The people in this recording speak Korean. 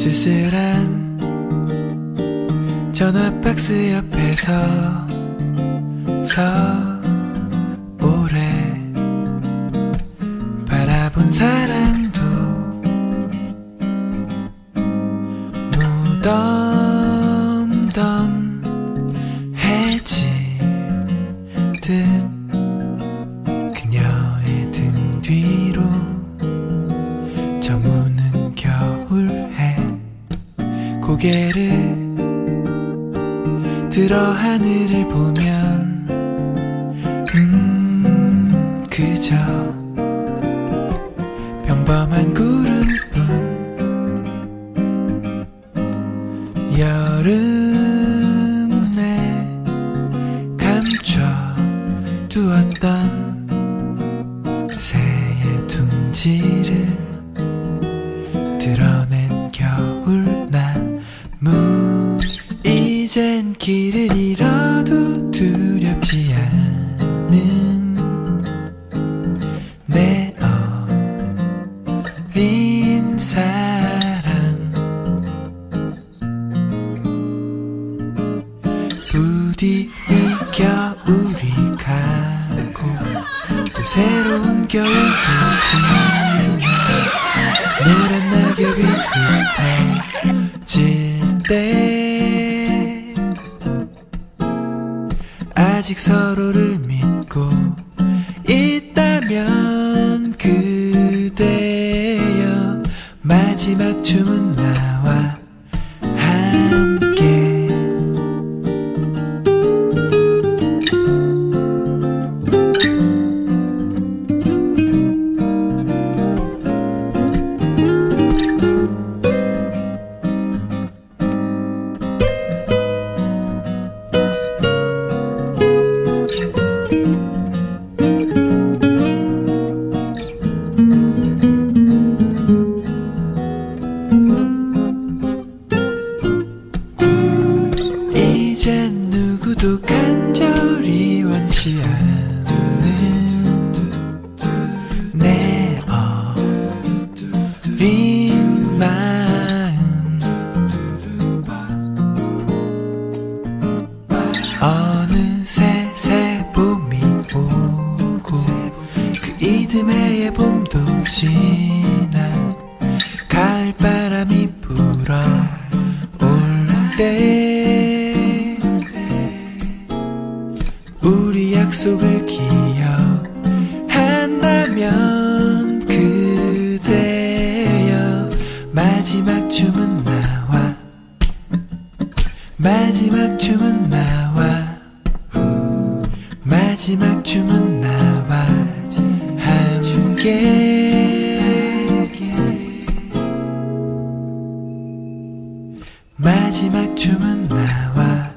쓸쓸한 전화 박스 옆에서 서 오래. 바라본 사랑도 무덤덤해지 듯 고개를 들어 하늘을 보면 음 그저 평범한 구름 길을 잃어도 두렵지 않은 내 어린 사랑. 부디 이 겨울이 가고 또 새로운 겨울이 지나 아직 서로를 믿고 있다면 그대여 마지막 춤은 나 이젠 누구도 간절히 원치 않는 내 어린 마음. 어느새 새 봄이 오고 그 이듬해의 봄도 지나 가을 바람이 불어 올때 마지막 춤은 나와. 후, 마지막 춤은 나와. 함께. 마지막 춤은 나와